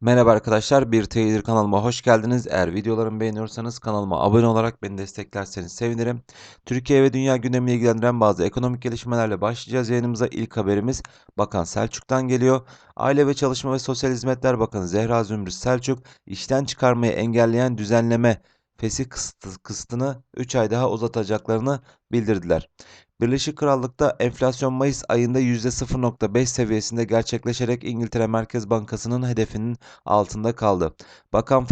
Merhaba arkadaşlar, bir Trader kanalıma hoş geldiniz. Eğer videolarımı beğeniyorsanız kanalıma abone olarak beni desteklerseniz sevinirim. Türkiye ve dünya gündemini ilgilendiren bazı ekonomik gelişmelerle başlayacağız yayınımıza. İlk haberimiz Bakan Selçuk'tan geliyor. Aile ve Çalışma ve Sosyal Hizmetler Bakanı Zehra Zümrüt Selçuk, işten çıkarmayı engelleyen düzenleme fesih kısıtı, kısıtını 3 ay daha uzatacaklarını bildirdiler. Birleşik Krallık'ta enflasyon Mayıs ayında %0.5 seviyesinde gerçekleşerek İngiltere Merkez Bankası'nın hedefinin altında kaldı. Bakan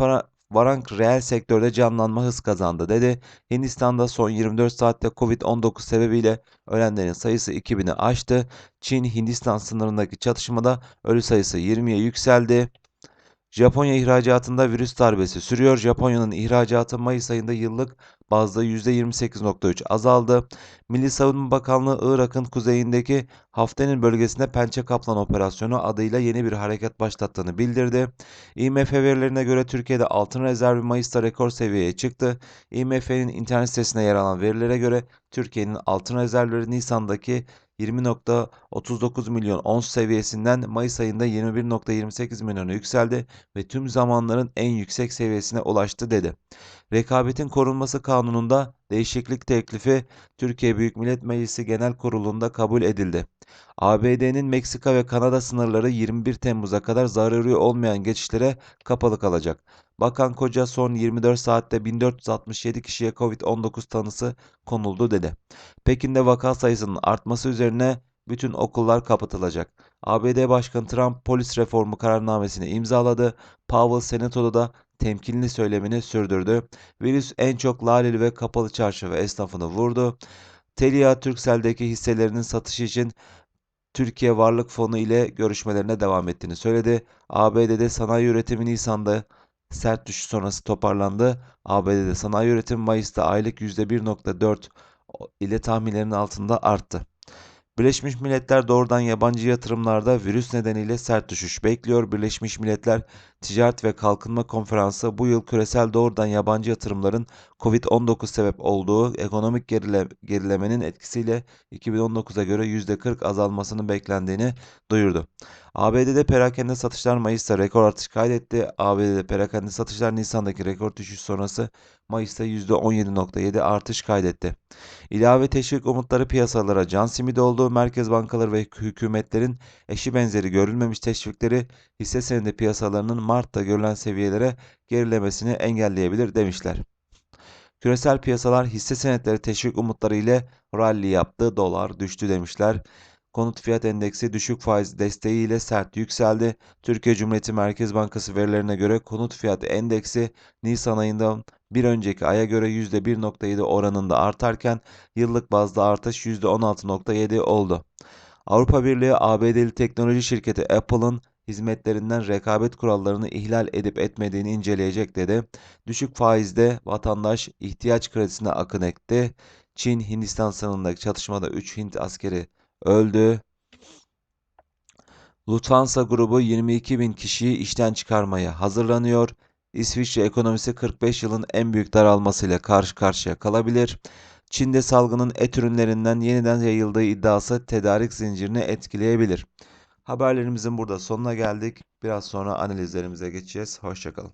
Varank reel sektörde canlanma hız kazandı dedi. Hindistan'da son 24 saatte Covid-19 sebebiyle ölenlerin sayısı 2000'i aştı. Çin Hindistan sınırındaki çatışmada ölü sayısı 20'ye yükseldi. Japonya ihracatında virüs darbesi sürüyor. Japonya'nın ihracatı Mayıs ayında yıllık bazda %28.3 azaldı. Milli Savunma Bakanlığı Irak'ın kuzeyindeki Haftenin bölgesinde Pençe Kaplan Operasyonu adıyla yeni bir hareket başlattığını bildirdi. IMF verilerine göre Türkiye'de altın rezervi Mayıs'ta rekor seviyeye çıktı. IMF'nin internet sitesine yer alan verilere göre Türkiye'nin altın rezervleri Nisan'daki 20.39 milyon ons seviyesinden Mayıs ayında 21.28 milyona yükseldi ve tüm zamanların en yüksek seviyesine ulaştı dedi. Rekabetin Korunması Kanunu'nda değişiklik teklifi Türkiye Büyük Millet Meclisi Genel Kurulu'nda kabul edildi. ABD'nin Meksika ve Kanada sınırları 21 Temmuz'a kadar zaruri olmayan geçişlere kapalı kalacak. Bakan Koca son 24 saatte 1467 kişiye Covid-19 tanısı konuldu dedi. Pekin'de vaka sayısının artması üzerine bütün okullar kapatılacak. ABD Başkanı Trump polis reformu kararnamesini imzaladı. Powell senatoda da temkinli söylemini sürdürdü. Virüs en çok Laleli ve Kapalı Çarşı ve esnafını vurdu. Telia Turkcell'deki hisselerinin satışı için Türkiye Varlık Fonu ile görüşmelerine devam ettiğini söyledi. ABD'de sanayi üretimi Nisan'da sert düşüş sonrası toparlandı. ABD'de sanayi üretimi Mayıs'ta aylık %1.4 ile tahminlerin altında arttı. Birleşmiş Milletler doğrudan yabancı yatırımlarda virüs nedeniyle sert düşüş bekliyor. Birleşmiş Milletler Ticaret ve Kalkınma Konferansı bu yıl küresel doğrudan yabancı yatırımların Covid-19 sebep olduğu ekonomik gerile, gerilemenin etkisiyle 2019'a göre %40 azalmasının beklendiğini duyurdu. ABD'de perakende satışlar Mayıs'ta rekor artış kaydetti. ABD'de perakende satışlar Nisan'daki rekor düşüş sonrası Mayıs'ta %17.7 artış kaydetti. İlave teşvik umutları piyasalara can simidi oldu. Merkez bankaları ve hükümetlerin eşi benzeri görülmemiş teşvikleri hisse senedi piyasalarının Mart'ta görülen seviyelere gerilemesini engelleyebilir demişler. Küresel piyasalar hisse senetleri teşvik umutları ile rally yaptı. Dolar düştü demişler. Konut fiyat endeksi düşük faiz desteğiyle sert yükseldi. Türkiye Cumhuriyeti Merkez Bankası verilerine göre konut fiyatı endeksi Nisan ayında bir önceki aya göre %1.7 oranında artarken yıllık bazda artış %16.7 oldu. Avrupa Birliği ABD'li teknoloji şirketi Apple'ın hizmetlerinden rekabet kurallarını ihlal edip etmediğini inceleyecek dedi. Düşük faizde vatandaş ihtiyaç kredisine akın etti. Çin Hindistan sınırındaki çatışmada 3 Hint askeri öldü. Lufthansa grubu 22 bin kişiyi işten çıkarmaya hazırlanıyor. İsviçre ekonomisi 45 yılın en büyük daralmasıyla karşı karşıya kalabilir. Çin'de salgının et ürünlerinden yeniden yayıldığı iddiası tedarik zincirini etkileyebilir. Haberlerimizin burada sonuna geldik. Biraz sonra analizlerimize geçeceğiz. Hoşçakalın.